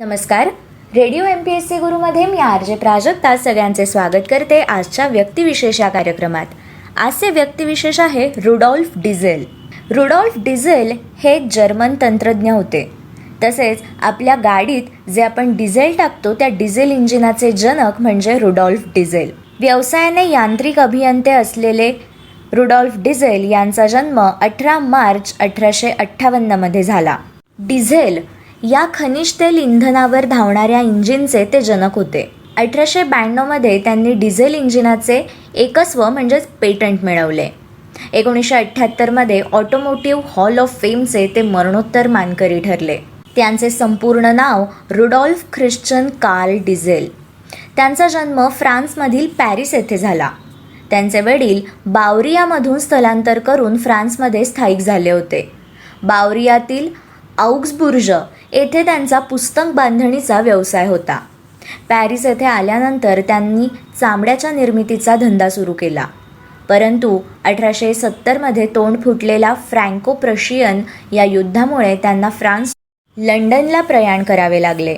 नमस्कार. Radio M P S C गुरुमध्ये मी R J Prajakta सगळ्यांचे स्वागत करते आजच्या व्यक्तिविशेष या कार्यक्रमात. आजचे व्यक्तिविशेष आहे रुडॉल्फ डिझेल. रुडॉल्फ डिझेल हे एक जर्मन तंत्रज्ञ होते. तसेच आपल्या गाडीत जे आपण डिझेल टाकतो त्या डिझेल इंजिनाचे जनक म्हणजे रुडॉल्फ डिझेल. व्यवसायाने यांत्रिक अभियंते असलेले रुडॉल्फ डिझेल यांचा जन्म अठरा मार्च अठराशे अठ्ठावन्नमध्ये झाला. डिझेल या खनिज तेल इंधनावर धावणाऱ्या इंजिनचे ते जनक होते. अठराशे ब्याण्णवमध्ये त्यांनी डिझेल इंजिनाचे एकस्व म्हणजेच पेटंट मिळवले. एकोणीसशे अठ्ठ्याहत्तरमध्ये ऑटोमोटिव्ह हॉल ऑफ फेमचे ते मरणोत्तर मानकरी ठरले. त्यांचे संपूर्ण नाव रुडॉल्फ ख्रिश्चन कार्ल डिझेल. त्यांचा जन्म फ्रान्समधील पॅरिस येथे झाला. त्यांचे वडील बावरियामधून स्थलांतर करून फ्रान्समध्ये स्थायिक झाले होते. बावरियातील आउग्सबुर्ज येथे त्यांचा पुस्तक बांधणीचा व्यवसाय होता. पॅरिस येथे आल्यानंतर त्यांनी चामड्याच्या निर्मितीचा धंदा सुरू केला. परंतु अठराशे सत्तरमध्ये तोंड फुटलेला फ्रँको प्रशियन या युद्धामुळे त्यांना फ्रान्स लंडनला प्रयाण करावे लागले.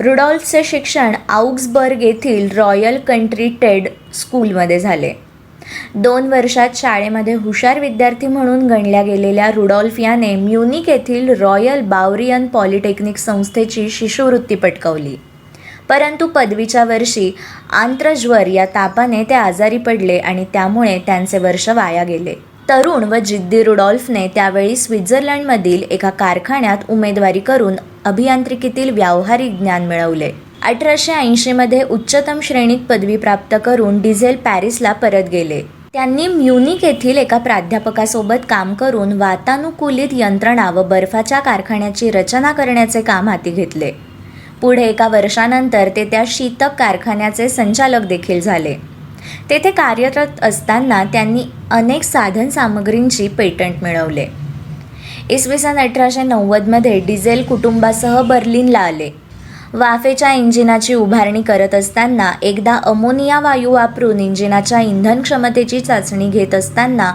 रुडॉल्फचे शिक्षण आउग्सबर्ग येथील रॉयल कंट्री टेड स्कूलमध्ये झाले. दोन वर्षात शाळेमध्ये हुशार विद्यार्थी म्हणून गणल्या गेलेल्या रुडॉल्फ याने म्युनिक येथील रॉयल बावरियन पॉलिटेक्निक संस्थेची शिष्यवृत्ती पटकावली. परंतु पदवीच्या वर्षी आंत्रज्वर या तापाने ते आजारी पडले आणि त्यामुळे त्यांचे वर्ष वाया गेले. तरुण व जिद्दी रुडॉल्फने त्यावेळी स्वित्झर्लंडमधील एका कारखान्यात उमेदवारी करून अभियांत्रिकीतील व्यावहारिक ज्ञान मिळवले. अठराशे ऐंशीमध्ये उच्चतम श्रेणीत पदवी प्राप्त करून डिझेल पॅरिसला परत गेले. त्यांनी म्युनिक येथील एका प्राध्यापकासोबत काम करून वातानुकूलित यंत्रणा व बर्फाच्या कारखान्याची रचना करण्याचे काम हाती घेतले. पुढे एका वर्षानंतर ते त्या शीतक कारखान्याचे संचालक देखील झाले. तेथे कार्यरत असताना त्यांनी अनेक साधन सामग्रींची पेटंट मिळवले. इसवी सन अठराशे नव्वदमध्ये डिझेल कुटुंबासह बर्लिनला आले. वाफेच्या इंजिनाची उभारणी करत असताना एकदा अमोनिया वायू वापरून इंजिनाच्या इंधन क्षमतेची चाचणी घेत असताना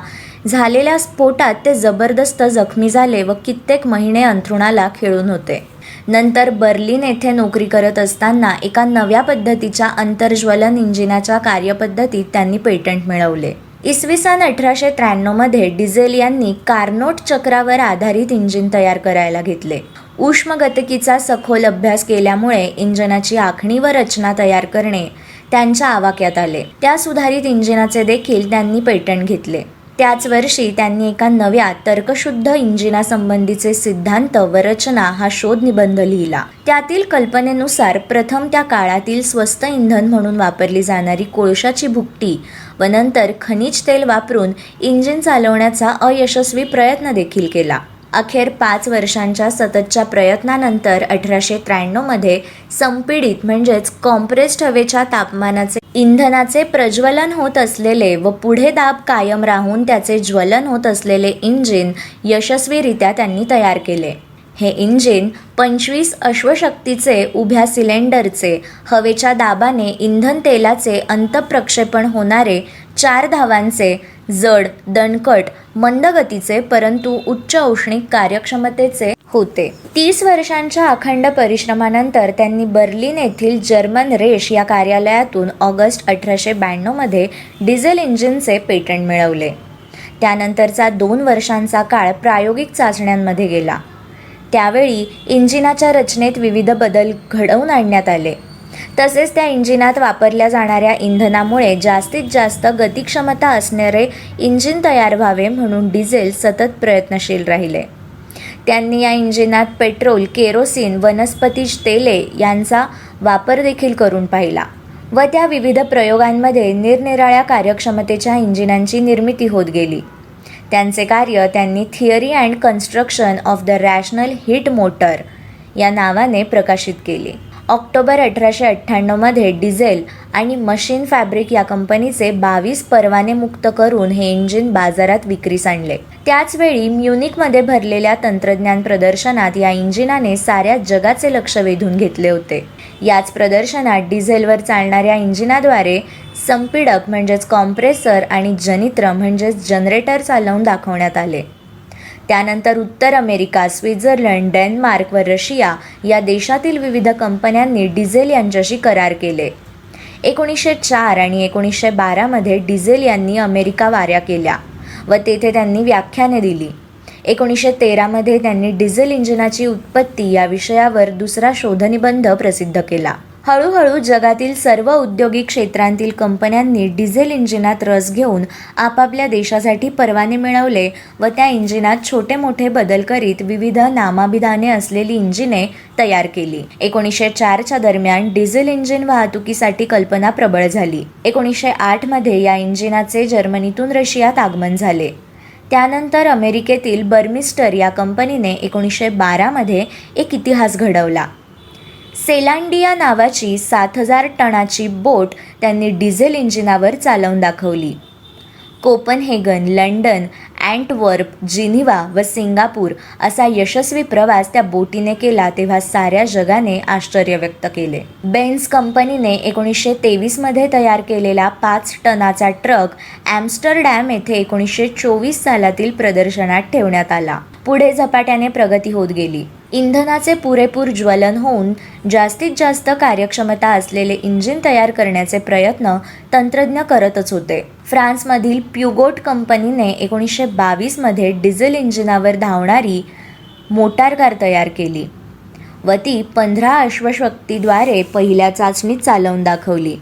झालेल्या स्फोटात ते जबरदस्त जखमी झाले व कित्येक महिने अंथरुणाला खेळून होते. नंतर बर्लिन येथे नोकरी करत असताना एका नव्या पद्धतीच्या अंतर्ज्वलन इंजिनाच्या कार्यपद्धतीत त्यांनी पेटंट मिळवले. इसवी सन अठराशे त्र्याण्णवमध्ये डिझेल यांनी कार्नोट चक्रावर आधारित इंजिन तयार करायला घेतले. उष्मगतकीचा सखोल अभ्यास केल्यामुळे इंजिनाची आखणी व रचना तयार करणे त्यांच्या आवाक्यात आले. त्या सुधारित इंजिनाचे देखील त्यांनी पेटंट घेतले. त्याच वर्षी त्यांनी एका नव्या तर्कशुद्ध इंजिनासंबंधीचे सिद्धांत व रचना हा शोध निबंध लिहिला. त्यातील कल्पनेनुसार प्रथम त्या काळातील स्वस्त इंधन म्हणून वापरली जाणारी कोळशाची भुकटी व नंतर खनिज तेल वापरून इंजिन चालवण्याचा अयशस्वी प्रयत्न देखील केला. अखेर पाच वर्षांच्या सततच्या प्रयत्नानंतर अठराशे त्र्याण्णवमध्ये संपीडित म्हणजेच कॉम्प्रेस्ड हवेच्या तापमानाचे इंधनाचे प्रज्वलन होत असलेले व पुढे दाब कायम राहून त्याचे ज्वलन होत असलेले इंजिन यशस्वीरित्या त्यांनी तयार केले. हे इंजिन पंचवीस अश्वशक्तीचे उभ्या सिलेंडरचे हवेच्या दाबाने इंधन तेलाचे अंतप्रक्षेपण होणारे चार धावांचे जड दणकट मंदगतीचे परंतु उच्च औष्णिक कार्यक्षमतेचे होते. तीस वर्षांच्या अखंड परिश्रमानंतर त्यांनी बर्लिन येथील जर्मन रेश या कार्यालयातून ऑगस्ट अठराशे ब्याण्णवमध्ये डिझेल इंजिनचे पेटंट मिळवले. त्यानंतरचा दोन वर्षांचा काळ प्रायोगिक चाचण्यांमध्ये गेला. त्यावेळी इंजिनाच्या रचनेत विविध बदल घडवून आणण्यात आले. तसेच त्या इंजिनात वापरल्या जाणाऱ्या इंधनामुळे जास्तीत जास्त गतिक्षमता असणारे इंजिन तयार व्हावे म्हणून डिझेल सतत प्रयत्नशील राहिले. त्यांनी या इंजिनात पेट्रोल केरोसिन वनस्पतीज तेले यांचा वापर देखील करून पाहिला व त्या विविध प्रयोगांमध्ये निरनिराळ्या कार्यक्षमतेच्या इंजिनांची निर्मिती होत गेली. त्यांचे कार्य त्यांनी theory and construction of the rational heat motor या नावाने प्रकाशित केले. ऑक्टोबर अठराशे अठ्ठ्याण्णवमध्ये डिझेल आणि मशीन फॅब्रिक या कंपनीचे बावीस परवाने मुक्त करून हे इंजिन बाजारात विक्रीस आणले. त्याचवेळी म्युनिकमध्ये भरलेल्या तंत्रज्ञान प्रदर्शनात या इंजिनाने साऱ्या जगाचे लक्ष वेधून घेतले होते. याच प्रदर्शनात डिझेलवर चालणाऱ्या इंजिनाद्वारे संपीडक म्हणजेच कॉम्प्रेसर आणि जनित्र म्हणजेच जनरेटर चालवून दाखवण्यात आले. त्यानंतर उत्तर अमेरिका स्वित्झर्लंड डेन्मार्क व रशिया या देशातील विविध कंपन्यांनी डिझेल यांच्याशी करार केले. एकोणीसशे चार आणि एकोणीसशे बारामध्ये डिझेल यांनी अमेरिका वाऱ्या केल्या व तेथे त्यांनी व्याख्याने दिली. एकोणीसशे तेरामध्ये त्यांनी डिझेल इंजिनाची उत्पत्ती या विषयावर दुसरा शोधनिबंध प्रसिद्ध केला. हळूहळू जगातील सर्व औद्योगिक क्षेत्रांतील कंपन्यांनी डिझेल इंजिनात रस घेऊन आपापल्या देशासाठी परवाने मिळवले व त्या इंजिनात छोटे मोठे बदल करीत विविध नामाभिधाने असलेली इंजिने तयार केली. एकोणीसशे चारच्या दरम्यान डिझेल इंजिन वाहतुकीसाठी कल्पना प्रबळ झाली. एकोणीसशे आठमध्ये या इंजिनाचे जर्मनीतून रशियात आगमन झाले. त्यानंतर अमेरिकेतील बर्मिस्टर या कंपनीने एकोणीसशे बारामध्ये एक इतिहास घडवला. सेलांडिया नावाची सात हजार टनाची बोट त्यांनी डिझेल इंजिनावर चालवून दाखवली. कोपनहेगन लंडन अँटवर्प जिनिवा व सिंगापूर असा यशस्वी प्रवास त्या बोटीने केला तेव्हा साऱ्या जगाने आश्चर्य व्यक्त केले. बेन्स कंपनीने एकोणीसशे तेवीसमध्ये तयार केलेला पाच टनाचा ट्रक ॲम्स्टरडॅम येथे एकोणीसशे चोवीस सालातील प्रदर्शनात ठेवण्यात आला. पुढे झपाट्याने प्रगती होत गेली. इंधनाचे पुरेपूर ज्वलन होऊन जास्तीत जास्त कार्यक्षमता असलेले इंजिन तयार करण्याचे प्रयत्न तंत्रज्ञ करतच होते. फ्रान्समधील प्युगोट कंपनीने एकोणीसशे बावीसमध्ये डिझेल इंजिनावर धावणारी मोटार कार तयार केली. व ती पंधरा अश्वशक्तीद्वारे पहिल्या चाचणीत चालवून दाखवली.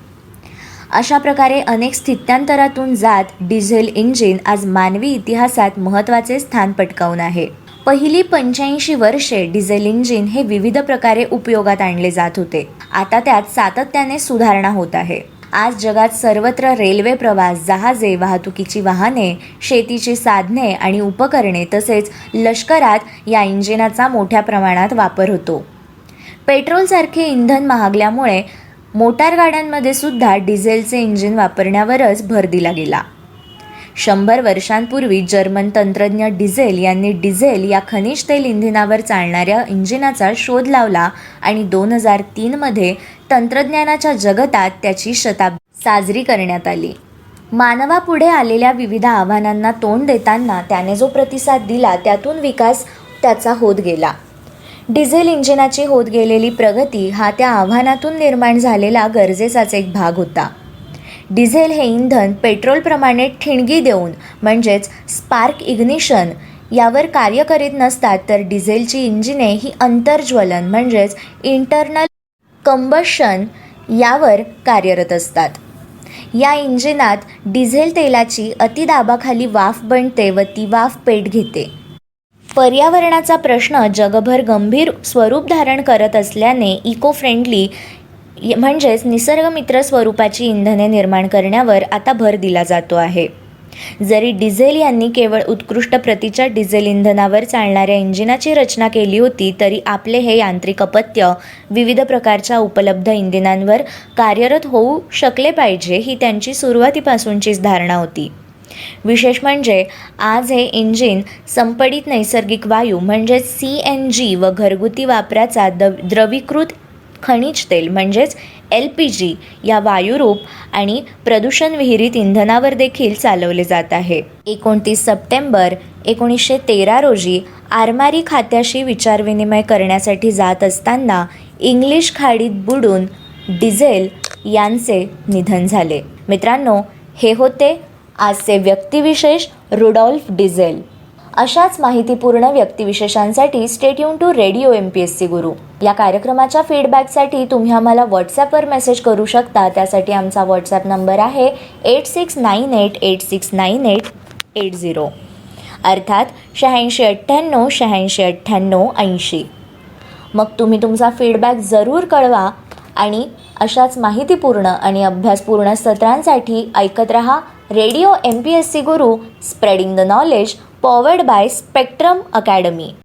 अशा प्रकारे अनेक स्थित्यांतरातून जात डिझेल इंजिन आज मानवी इतिहासात महत्त्वाचे स्थान पटकावून आहे. पहिली पंच्याऐंशी वर्षे डिझेल इंजिन हे विविध प्रकारे उपयोगात आणले जात होते. आता त्यात सातत्याने सुधारणा होत आहे. आज जगात सर्वत्र रेल्वे प्रवास जहाजे वाहतुकीची वाहने शेतीची साधने आणि उपकरणे तसेच लष्करात या इंजिनाचा मोठ्या प्रमाणात वापर होतो. पेट्रोलसारखे इंधन महागल्यामुळे मोटार गाड्यांमध्ये सुद्धा डिझेलचे इंजिन वापरण्यावरच भर दिला गेला. शंभर वर्षांपूर्वी जर्मन तंत्रज्ञ डिझेल यांनी डिझेल या खनिज तेल इंधिनावर चालणाऱ्या इंजिनाचा शोध लावला आणि दोन हजार तीनमध्ये तंत्रज्ञानाच्या जगतात त्याची शताब्दी साजरी करण्यात आली. मानवापुढे आलेल्या विविध आव्हानांना तोंड देताना त्याने जो प्रतिसाद दिला त्यातून विकास त्याचा होत गेला. डिझेल इंजिनाची होत गेलेली प्रगती हा त्या आव्हानातून निर्माण झालेला गरजेचाच एक भाग होता. डिझेल हे इंधन पेट्रोलप्रमाणे ठिणगी देऊन म्हणजेच स्पार्क इग्निशन यावर कार्य करीत नसतात तर डिझेलची इंजिने ही अंतर्ज्वलन म्हणजेच इंटरनल कंबशन यावर कार्यरत असतात. या इंजिनात डिझेल तेलाची अतिदाबाखाली वाफ बनते व ती वाफ पेट घेते. पर्यावरणाचा प्रश्न जगभर गंभीर स्वरूप धारण करत असल्याने इको फ्रेंडली म्हणजेच निसर्गमित्र स्वरूपाची इंधने निर्माण करण्यावर आता भर दिला जातो आहे. जरी डिझेल यांनी केवळ उत्कृष्ट प्रतीच्या डिझेल इंधनावर चालणाऱ्या इंजिनाची रचना केली होती तरी आपले हे यांत्रिक अपत्य विविध प्रकारच्या उपलब्ध इंधनांवर कार्यरत होऊ शकले पाहिजे ही त्यांची सुरुवातीपासूनचीच धारणा होती. विशेष म्हणजे आज हे इंजिन संपडित नैसर्गिक वायू म्हणजेच सी एन जी व घरगुती वापराचा द द्रवीकृत खनिज तेल म्हणजेच एल पी जी या वायुरूप आणि प्रदूषण विहिरीत इंधनावर देखील चालवले जात आहे. एकोणतीस सप्टेंबर एकोणीसशे तेरा रोजी आरमारी खात्याशी विचारविनिमय करण्यासाठी जात असताना इंग्लिश खाडीत बुडून डिझेल यांचे निधन झाले. मित्रांनो हे होते आजचे व्यक्तिविशेष रुडॉल्फ डिझेल. अशाच माहितीपूर्ण व्यक्तिविशेषांसाठी stay tune to radio M P S C Guru. या कार्यक्रमाच्या फीडबॅकसाठी तुम्ही आम्हाला व्हॉट्सॲपवर मेसेज करू शकता. त्यासाठी आमचा व्हॉट्सॲप नंबर आहे eight six nine eight eight six nine eight eight zero अर्थात शहाऐंशी अठ्ठ्याण्णव शहाऐंशी अठ्ठ्याण्णव ऐंशी. मग तुम्ही तुमचा फीडबॅक जरूर कळवा आणि अशाच माहितीपूर्ण आणि अभ्यासपूर्ण सत्रांसाठी ऐकत रहा Radio MPSC Guru, spreading the knowledge powered by Spectrum Academy.